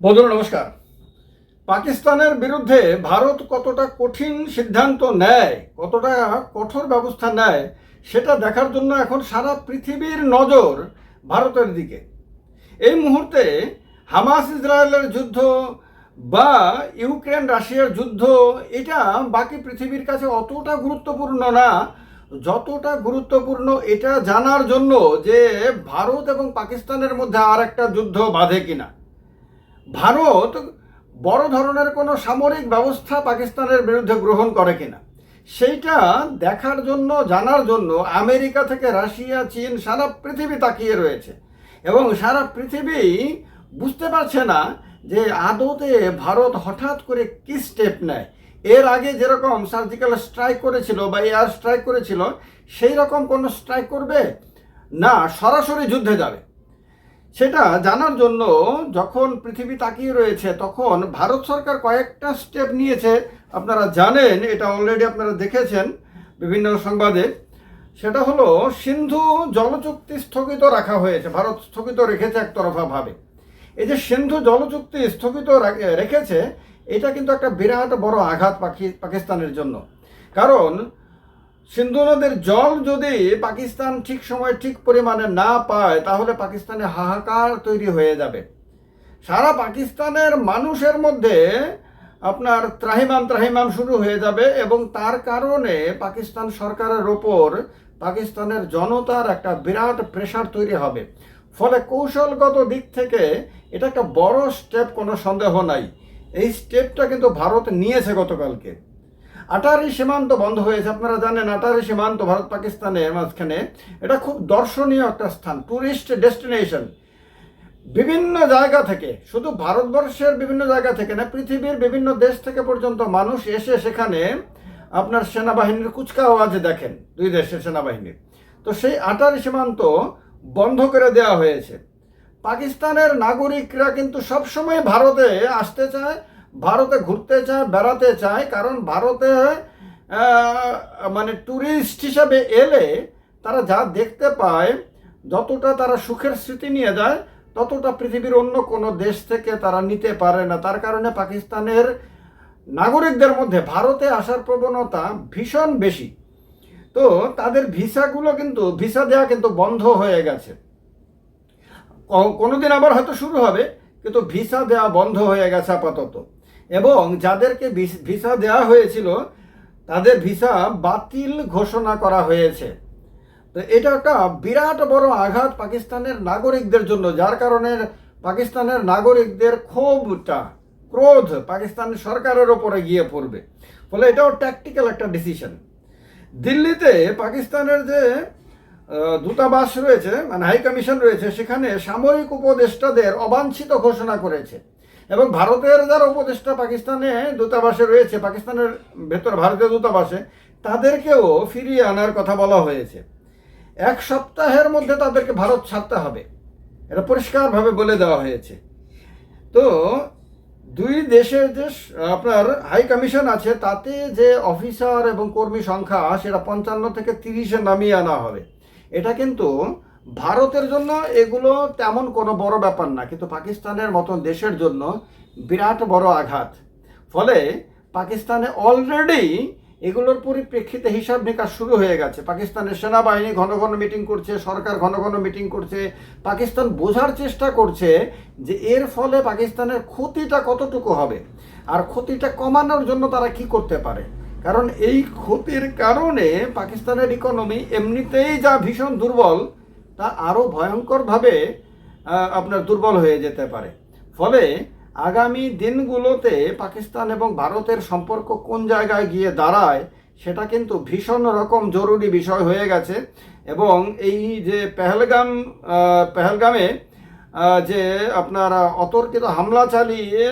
বন্ধুরা, নমস্কার। পাকিস্তানের বিরুদ্ধে ভারত কতটা কঠিন সিদ্ধান্ত নেয়, কতটা কঠোর ব্যবস্থা নেয়, সেটা দেখার জন্য এখন সারা পৃথিবীর নজর ভারতের দিকে। এই মুহূর্তে হামাস ইসরায়েলের যুদ্ধ বা ইউক্রেন রাশিয়ার যুদ্ধ, এটা বাকি পৃথিবীর কাছে অতটা গুরুত্বপূর্ণ না। যতটা গুরুত্বপূর্ণ এটা জানার জন্য যে ভারত এবং পাকিস্তানের মধ্যে আর একটা যুদ্ধ বাঁধে কিনা। ভারত বড় ধরনের কোনো সামরিক ব্যবস্থা পাকিস্তানের বিরুদ্ধে গ্রহণ করে কিনা? সেইটা দেখার জন্য, জানার জন্য আমেরিকা থেকে রাশিয়া, চীন, সারা পৃথিবী তাকিয়ে রয়েছে। এবং সারা পৃথিবী বুঝতে পারছে না যে আদতে ভারত হঠাৎ করে কি স্টেপ নেয়। এর আগে যেরকম সার্জিক্যাল স্ট্রাইক করেছিল বা এয়ার স্ট্রাইক করেছিল সেই রকম কোনো স্ট্রাইক করবে? না, সরাসরি যুদ্ধে যাবে। সেটা জানার জন্য যখন পৃথিবী তাকিয়ে রয়েছে, তখন ভারত সরকার কয়েকটা স্টেপ নিয়েছে। আপনারা জানেন, এটা অলরেডি আপনারা দেখেছেন বিভিন্ন সংবাদে। সেটা হলো, সিন্ধু জলচুক্তি স্থগিত রাখা হয়েছে। ভারত স্থগিত রেখেছে একতরফাভাবে। এই যে সিন্ধু জলচুক্তি স্থগিত রেখেছে, এটা কিন্তু একটা বিরাট বড় আঘাত পাকি- পাকিস্তানের জন্য। কারণ সিন্ধু নদের জল যদি পাকিস্তান ঠিক সময় ঠিক পরিমাণে না পায়, তাহলে পাকিস্তানে হাহাকার তৈরি হয়ে যাবে। সারা পাকিস্তানের মানুষের মধ্যে আপনার ত্রাহিমাম ত্রাহিমাম শুরু হয়ে যাবে এবং তার কারণে পাকিস্তান সরকারের ওপর পাকিস্তানের জনতার একটা বিরাট প্রেশার তৈরি হবে। ফলে কৌশলগত দিক থেকে এটা একটা বড় স্টেপ কোনো সন্দেহ নাই। এই স্টেপটা কিন্তু ভারত নিয়েছে গতকালকে। আটারি সীমান্ত বন্ধ হয়েছে, আপনারা জানেন আটারি সীমান্ত ভারত পাকিস্তানের মাঝখানে। এটা খুব দর্শনীয় একটা স্থান ট্যুরিস্ট ডেস্টিনেশন বিভিন্ন জায়গা থেকে, শুধু ভারতবর্ষের বিভিন্ন জায়গা থেকে না, পৃথিবীর বিভিন্ন দেশ থেকে পর্যন্ত মানুষ এসে সেখানে আপনার সেনাবাহিনীর কুচকাওয়াজ দেখেন, দুই দেশের সেনাবাহিনীর। তো সেই আটারি সীমান্ত বন্ধ করে দেওয়া হয়েছে। পাকিস্তানের নাগরিকরা কিন্তু সবসময় ভারতে আসতে চায় ভারতে ঘুরতে চায়, বেড়াতে চায়, কারণ ভারতে মানে ট্যুরিস্ট হিসাবে এলে তারা যা দেখতে পায়, যতটা তারা সুখের স্মৃতি নিয়ে যায়, ততটা পৃথিবীর অন্য কোনো দেশ থেকে তারা নিতে পারে না। তার কারণে পাকিস্তানের নাগরিকদের মধ্যে ভারতে আসার প্রবণতা ভীষণ বেশি। তো তাদের ভিসাগুলো কিন্তু, ভিসা দেওয়া কিন্তু বন্ধ হয়ে গেছে। কোনোদিন আবার হয়তো শুরু হবে, কিন্তু ভিসা দেওয়া বন্ধ হয়ে গেছে আপাতত। এবং যাদেরকে ভিস- দেওয়া হয়েছিল, তাদের ভিসা বাতিল ঘোষণা করা হয়েছে। তো এটা একটা বিরাট বড় আঘাত পাকিস্তানের নাগরিকদের জন্য, যার কারণে পাকিস্তানের নাগরিকদের ক্ষোভটা, ক্রোধ পাকিস্তান সরকারের ওপরে গিয়ে পড়বে। ফলে এটাও ট্যাকটিক্যাল একটা ডিসিশন দিল্লিতে পাকিস্তানের যে দূতাবাস রয়েছে মানে হাই কমিশন রয়েছে, সেখানে সামরিক উপদেষ্টাদের অবাঞ্ছিত ঘোষণা করেছে। এবং ভারতের যারা উপদেষ্টা পাকিস্তানে দূতাবাসে রয়েছে, পাকিস্তানের ভেতর ভারতীয় দূতাবাসে, তাদেরকেও ফিরিয়ে আনার কথা বলা হয়েছে। এক সপ্তাহের মধ্যে তাদেরকে ভারত ছাড়তে হবে। এটা পরিষ্কারভাবে বলে দেওয়া হয়েছে। তো দুই দেশের যে আপনার হাই কমিশন আছে, তাতে যে অফিসার এবং কর্মী সংখ্যা, সেটা পঞ্চান্ন থেকে তিরিশে নামিয়ে আনা হবে। এটা কিন্তু ভারতের জন্য এগুলো তেমন কোনো বড় ব্যাপার না, কিন্তু পাকিস্তানের মতন দেশের জন্য বিরাট বড় আঘাত। ফলে পাকিস্তানে অলরেডি এগুলোর পরিপ্রেক্ষিতে হিসাব নিকাশ শুরু হয়ে গেছে। পাকিস্তানের সেনাবাহিনী ঘন ঘন মিটিং করছে, সরকার ঘন ঘন মিটিং করছে। পাকিস্তান বোঝার চেষ্টা করছে যে এর ফলে পাকিস্তানের ক্ষতিটা কতটুকু হবে, আর ক্ষতিটা কমানোর জন্য তারা কি করতে পারে। কারণ এই ক্ষতির কারণে পাকিস্তানের ইকোনমি এমনিতেই যা ভীষণ দুর্বল তা আরও ভয়ঙ্করভাবে আপনার দুর্বল হয়ে যেতে পারে। ফলে আগামী দিনগুলোতে পাকিস্তান এবং ভারতের সম্পর্ক কোন জায়গায় গিয়ে দাঁড়ায়, সেটা কিন্তু ভীষণ রকম জরুরি বিষয় হয়ে গেছে। এবং এই যে পেহেলগাম পেহেলগামে যে আপনারা অতর্কিত হামলা চালিয়ে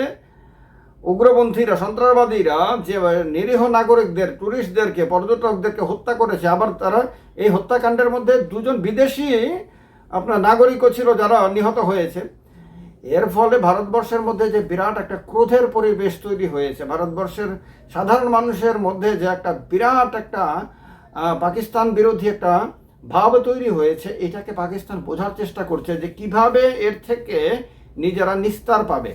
উগ্রপন্থীরা, সন্ত্রাসবাদীরা যে নিরীহ নাগরিকদের ট্যুরিস্টদেরকে পর্যটকদেরকে হত্যা করেছে, আবার তারা এই হত্যাকাণ্ডের মধ্যে দুজন বিদেশি আপনার নাগরিকও ছিল যারা নিহত হয়েছে। এর ফলে ভারতবর্ষের মধ্যে যে বিরাট একটা ক্রোধের পরিবেশ তৈরি হয়েছে। ভারতবর্ষের সাধারণ মানুষের মধ্যে যে একটা বিরাট একটা পাকিস্তান বিরোধী একটা ভাব তৈরি হয়েছে, এটাকে পাকিস্তান বোঝার চেষ্টা করছে যে কীভাবে এর থেকে নিজেরা নিস্তার পাবে।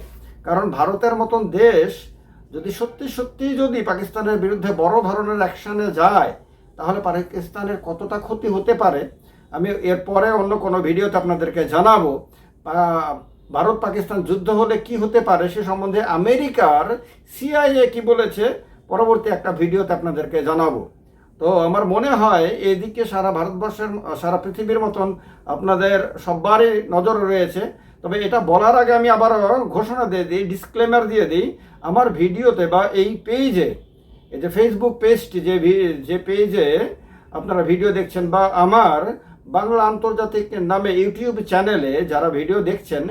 কারণ ভারতের মতন দেশ যদি সত্যি সত্যি যদি পাকিস্তানের বিরুদ্ধে বড় ধরনের অ্যাকশনে যায়, তাহলে পাকিস্তানের কতটা ক্ষতি হতে পারে? আমি এরপরে অন্য কোনো ভিডিওতে আপনাদেরকে জানাব ভারত পাকিস্তান যুদ্ধ হলে কি হতে পারে সে সম্বন্ধে আমেরিকার সিআইএ কি বলেছে, পরবর্তী একটা ভিডিওতে আপনাদেরকে জানাব। তো আমার মনে হয় এদিকে সারা ভারতবর্ষের, সারা পৃথিবীর মতন আপনাদের সবারই নজর রয়েছে। তবে এটা বলার আগে আমি আবার ঘোষণা দিয়ে দিই ডিসক্লেমার দিয়ে দিই, আমার ভিডিওতে বা এই পেজে, এই যে ফেসবুক পেজটি যে যে পেজে আপনারা ভিডিও দেখছেন বা আমার বাংলা আন্তর্জাতিক নামে ইউটিউব চ্যানেলে যারা ভিডিও দেখছেন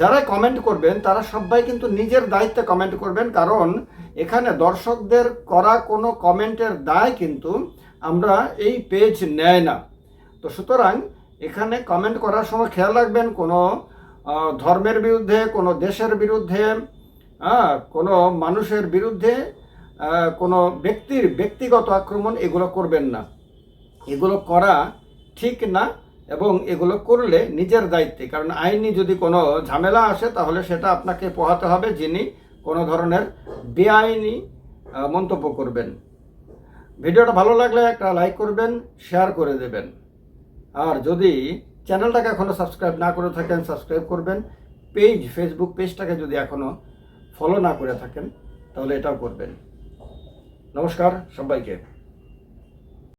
যারা কমেন্ট করবেন, তারা সবাই কিন্তু নিজের দায়িত্বে কমেন্ট করবেন। কারণ এখানে দর্শকদের করা কোনো কমেন্টের দায় কিন্তু আমরা এই পেজ নেয় না। তো সুতরাং এখানে কমেন্ট করার সময় খেয়াল রাখবেন, কোনো ধর্মের বিরুদ্ধে, কোনো দেশের বিরুদ্ধে কোনো মানুষের বিরুদ্ধে কোনো ব্যক্তির ব্যক্তিগত আক্রমণ এগুলো করবেন না। এগুলো করা ঠিক না এবং এগুলো করলে নিজের দায়িত্বে, কারণ আইনি যদি কোনো ঝামেলা আসে তাহলে সেটা আপনাকে পোহাতে হবে যিনি কোনো ধরনের বেআইনি মন্তব্য করবেন। ভিডিওটা ভালো লাগলে একটা লাইক করবেন, শেয়ার করে দেবেন। আর যদি চ্যানেলটাকে এখনও সাবস্ক্রাইব না করে থাকেন, সাবস্ক্রাইব করবেন। পেজ ফেসবুক পেজটাকে যদি এখনও ফলো না করে থাকেন, তাহলে এটাও করবেন। নমস্কার, সবাইকে।